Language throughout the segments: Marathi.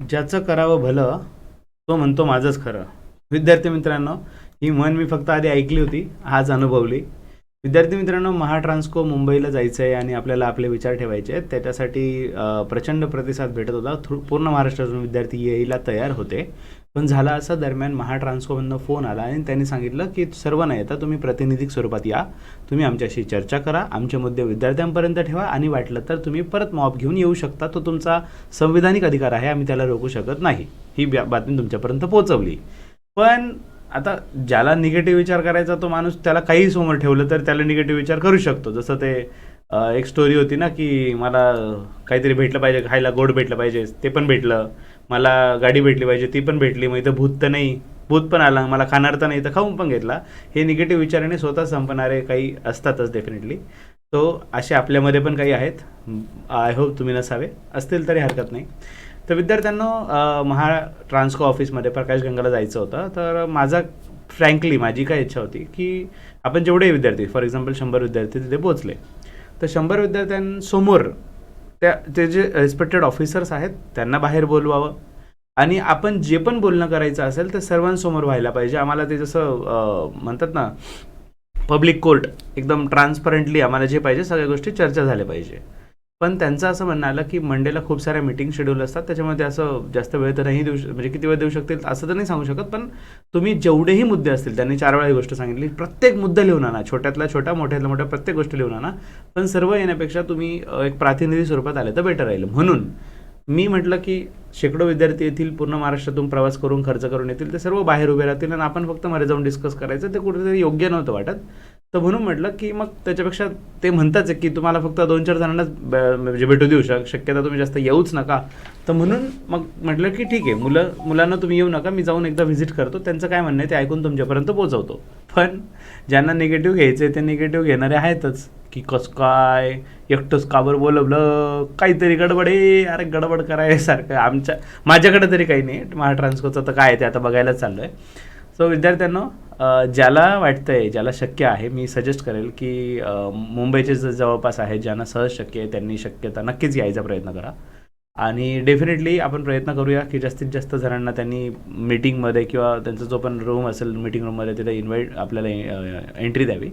ज्याचं करावं भलं तो म्हणतो माझंच खरं. विद्यार्थी मित्रांनो ही म्हण मी फक्त आधी ऐकली होती आज अनुभवली. विद्यार्थी मित्रांनो महाट्रान्सको मुंबईला जायचं आहे आणि आपल्याला आपले विचार ठेवायचे आहेत. त्याच्यासाठी प्रचंड प्रतिसाद भेटत होता. थ्रू पूर्ण महाराष्ट्रातून विद्यार्थी यायला तयार होते. पण झाला असं दरम्यान महाट्रान्सकोमधनं फोन आला आणि त्यांनी सांगितलं की सर्व नाही आता तुम्ही प्रातिनिधिक स्वरूपात या. तुम्ही आमच्याशी चर्चा करा आमचे मुद्दे विद्यार्थ्यांपर्यंत ठेवा आणि वाटलं तर तुम्ही परत मॉब घेऊन येऊ शकता. तो तुमचा संविधानिक अधिकार आहे आम्ही त्याला रोखू शकत नाही. ही बातमी तुमच्यापर्यंत पोहोचवली. पण आता ज्याला निगेटिव्ह विचार करायचा तो माणूस त्याला काही समोर ठेवलं तर त्याला निगेटिव्ह विचार करू शकतो. जसं ते एक स्टोरी होती ना की मला काहीतरी भेटलं पाहिजे खायला गोड भेटलं पाहिजे ते पण भेटलं. मला गाडी भेटली पाहिजे ती पण भेटली. मग इथं भूत तर नाही. भूत पण आला. मला खाणार तर नाही तर खाऊन पण घेतला. हे निगेटिव्ह विचाराने स्वतः संपणारे काही असतातच डेफिनेटली तो असे आपल्यामध्ये पण काही आहेत. आय होप तुम्ही नसावे. असतील तरी हरकत नाही. तर विद्यार्थ्यांना महा ट्रान्सको ऑफिसमध्ये प्रकाश गंगाला जायचं होतं. तर माझा फ्रँकली माझी काय इच्छा होती की आपण जेवढे विद्यार्थी फॉर एक्झाम्पल शंभर विद्यार्थी तिथे पोचले तर शंभर विद्यार्थ्यांसमोर त्या ते जे रिस्पेक्टेड ऑफिसर्स आहेत त्यांना बाहेर बोलवावं. आणि आपण जे पण बोलणं करायचं असेल ते सर्वांसमोर व्हायला पाहिजे. आम्हाला ते जसं म्हणतात ना पब्लिक कोर्ट एकदम ट्रान्सपरंटली आम्हाला जे पाहिजे सगळ्या गोष्टी चर्चा झाल्या पाहिजे. पण त्यांचं असं म्हणणं आलं की मंडेला खूप साऱ्या मीटिंग शेड्यूल असतात. त्याच्यामुळे ते असं जास्त वेळ तर नाही देऊ श- म्हणजे किती वेळ देऊ शकतील असं तर नाही सांगू शकत पण तुम्ही जेवढेही मुद्दे असतील त्यांनी चार वेळा ही गोष्ट सांगितली. प्रत्येक मुद्दा लिहून आणा. छोट्यातला छोटा मोठ्यातला मोठ्या प्रत्येक गोष्ट लिहून आणा. पण सर्व येण्यापेक्षा तुम्ही एक प्रातिनिधी स्वरूपात आले तर बेटर राहील. म्हणून मी म्हटलं की शेकडो विद्यार्थी येतील पूर्ण महाराष्ट्रातून प्रवास करून खर्च करून येतील ते सर्व बाहेर उभे राहतील आणि आपण फक्त मध्ये जाऊन डिस्कस करायचं ते कुठेतरी योग्य नव्हतं वाटत. तर म्हणून म्हटलं की मग त्याच्यापेक्षा ते म्हणताच आहे की तुम्हाला फक्त दोन चार जणांनाच ब- म्हणजे भेटू देऊ शक शक्यता तुम्ही जास्त येऊच नका. तर म्हणून मग म्हटलं की ठीक आहे मुलं मुलांना तुम्ही येऊ नका मी जाऊन एकदा व्हिजिट करतो त्यांचं काय म्हणणं आहे ते ऐकून तुमच्यापर्यंत पोहोचवतो. पण ज्यांना निगेटिव्ह घ्यायचे ते निगेटिव्ह घेणारे आहेतच. की कसं काय? एकटंच काबर बोलवलं? काहीतरी गडबड आहे अरे गडबड करायसारखं. आमच्या माझ्याकडे तरी काही नाही. महाट्रान्सकोचं तर काय आहे ते आता बघायला चाललो आहे सो विद्यार्थ्यांना ज्याला वाटतं आहे ज्याला शक्य आहे मी सजेस्ट करेल की मुंबईचे जे जवळपास आहे ज्यांना सहज शक्य आहे त्यांनी शक्यता नक्कीच यायचा प्रयत्न करा. आणि डेफिनेटली आपण प्रयत्न करूया की जास्तीत जास्त जणांना त्यांनी मीटिंगमध्ये किंवा त्यांचा जो पण रूम असेल मीटिंग रूममध्ये तिथे इन्व्हाइट आपल्याला एंट्री द्यावी.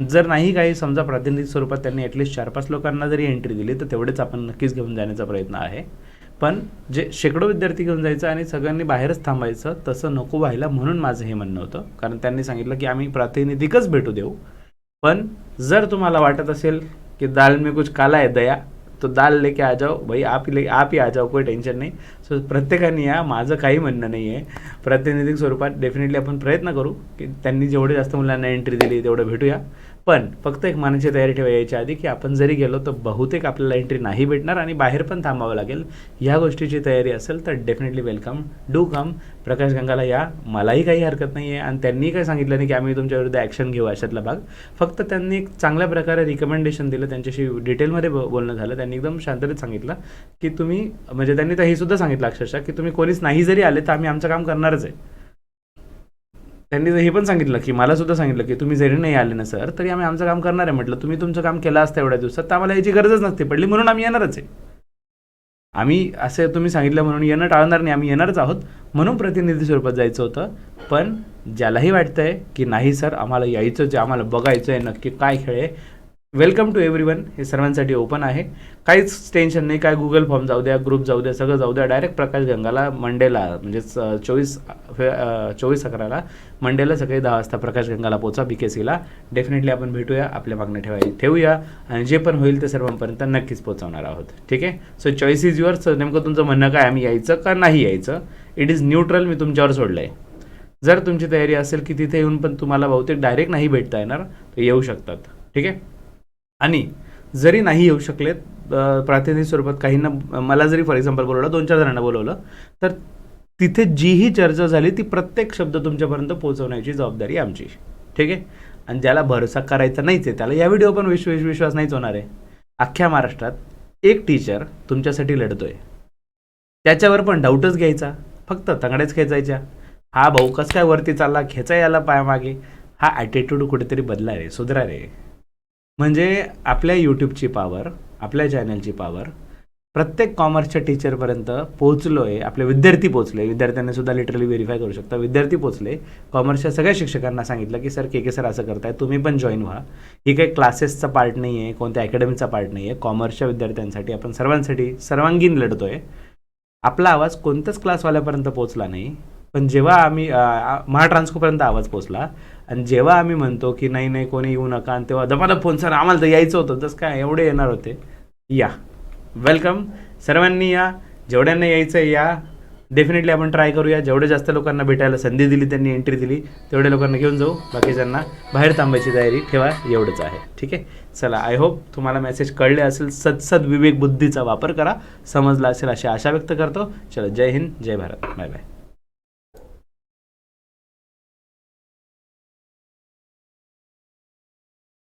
जर नाही काही समजा प्रातिनिधिक स्वरूपात त्यांनी ॲटलिस्ट चार पाच लोकांना जरी एंट्री दिली तर तेवढेच आपण नक्कीच घेऊन जाण्याचा प्रयत्न आहे. पण जे शेकडो विद्यार्थी घेऊन जायचं आणि सगळ्यांनी बाहेरच थांबायचं तसं नको व्हायला म्हणून माझं हे म्हणणं होतं. कारण त्यांनी सांगितलं की आम्ही प्रातिनिधिकच भेटू देऊ. पण जर तुम्हाला वाटत असेल की दाल मी कुछ काला आहे दया तो दाल लेके आ जाओ भाई आप ही ले आप ही आ जाओ कोई टेन्शन नाही। सो प्रत्येकाने या माझं काही म्हणणं नाही आहे प्रातिनिधिक स्वरूपात डेफिनेटली आपण प्रयत्न करू की त्यांनी जेवढे जास्त मुलांना एंट्री दिली तेवढं भेटूया. पण फक्त एक मनाची तयारी ठेवायच्या आधी की आपण जरी गेलो तर बहुतेक आपल्याला एंट्री नाही भेटणार आणि बाहेर पण थांबावं लागेल. ह्या गोष्टीची तयारी असेल तर definitely welcome do come Prakash गंगाला या. मलाही काही हरकत नाही आहे आणि त्यांनी काय सांगितलं नाही की आम्ही तुमच्या विरुद्ध ॲक्शन घेऊ अशातला भाग. फक्त त्यांनी एक चांगल्या प्रकारे रिकमेंडेशन दिलं. त्यांच्याशी डिटेलमध्ये बोलणं झालं. त्यांनी एकदम शांततेत सांगितलं की तुम्ही म्हणजे त्यांनी तर हे सुद्धा सांगितलं अक्षरशः की तुम्ही कोणीच नाही जरी आले तर आम्ही आमचं काम करणारच आहे. त्यांनी हे पण सांगितलं की मला सुद्धा सांगितलं की तुम्ही जरी नाही आले ना सर तरी आम्ही आमचं काम करणार आहे. म्हटलं तुम्ही तुमचं काम केलं असतं एवढ्या दिवसात तर आम्हाला याची गरजच नसते. पडली म्हणून आम्ही येणारच आहे. आम्ही असे तुम्ही सांगितलं म्हणून येणं टाळणार नाही. आम्ही येणारच आहोत. म्हणून प्रतिनिधी स्वरूपात जायचं होतं. पण ज्यालाही वाटतंय की नाही सर आम्हाला यायचं जे आम्हाला बघायचं आहे नक्की काय खेळ आहे. वेलकम टू एव्हरी वन हे सर्वांसाठी ओपन आहे. काहीच टेन्शन नाही. काय गुगल फॉर्म जाऊ द्या ग्रुप जाऊ द्या सगळं जाऊ द्या. डायरेक्ट प्रकाश गंगाला मंडेला म्हणजेच चोवीस चोवीस अकराला मंडेला सकाळी दहा वाजता प्रकाश गंगाला पोचा बी के सीला डेफिनेटली आपण भेटूया आपल्या मागण्या ठेवाय ठेवूया. आणि जे पण होईल ते सर्वांपर्यंत नक्कीच पोहोचवणार आहोत. ठीक आहे? सो चॉईस इज युअर नेमकं तुमचं म्हणणं काय? आम्ही यायचं का नाही यायचं? इट इज न्यूट्रल मी तुमच्यावर सोडलं आहे जर तुमची तयारी असेल की तिथे येऊन पण तुम्हाला बहुतेक डायरेक्ट नाही भेटता येणार तर येऊ शकतात. ठीक आहे? आणि जरी नाही येऊ शकलेत प्रातिनिधिक स्वरूपात काहींना मला जरी फॉर एक्झाम्पल बोलवलं दोन चार जणांना बोलवलं तर तिथे जीही चर्चा झाली ती प्रत्येक शब्द तुमच्यापर्यंत पोहोचवण्याची जबाबदारी आमची. ठीक आहे? आणि ज्याला भरोसा करायचा नाहीच आहे त्याला या व्हिडिओ पण विश्वास विश्वास नाहीच होणार आहे. अख्ख्या महाराष्ट्रात एक टीचर तुमच्यासाठी लढतोय. त्याच्यावर पण डाऊटच घ्यायचा. फक्त तंगड्याच खेचायच्या. हा भाऊ कस काय वरती चालला खेचा याला पायामागे. हा ॲटिट्यूड कुठेतरी बदला रे सुधरा रे म्हणजे आपल्या यूट्यूबची पावर आपल्या चॅनलची पावर प्रत्येक कॉमर्सच्या टीचरपर्यंत पोहोचलो आहे आपले विद्यार्थी पोहोचले विद्यार्थ्यांनी सुद्धा लिटरली व्हेरीफाय करू शकता. विद्यार्थी पोहोचले कॉमर्सच्या सगळ्या शिक्षकांना सांगितलं की सर के के सर असं करताय तुम्ही पण जॉईन व्हा. ही काही क्लासेसचा पार्ट नाही आहे कोणत्या अकॅडमीचा पार्ट नाही आहे कॉमर्सच्या विद्यार्थ्यांसाठी आपण सर्वांसाठी सर्वांगीण लढतो आहे आपला आवाज कोणत्याच क्लासवाल्यापर्यंत पोहोचला नाही. पण जेव्हा आम्ही महाट्रान्सकोपर्यंत आवाज पोहोचला आणि जेव्हा आम्ही म्हणतो की नाही नाही कोणी येऊ नका आणि तेव्हा दमाला फोन सर आम्हाला तर यायचं होतं तसं काय? एवढे येणार होते. या. वेलकम सर्वांनी या. जेवढ्यांना यायचं आहे या. डेफिनेटली आपण ट्राय करूया. जेवढे जास्त लोकांना भेटायला संधी दिली त्यांनी एंट्री दिली तेवढ्या लोकांना घेऊन जाऊ. बाकीच्यांना बाहेर थांबायची तयारी ठेवा एवढंच आहे. ठीक आहे? चला आय होप तुम्हाला मेसेज कळले असेल. सदसद विवेक बुद्धीचा वापर करा. समजला असेल अशी आशा व्यक्त करतो. चला जय हिंद जय भारत. Bye bye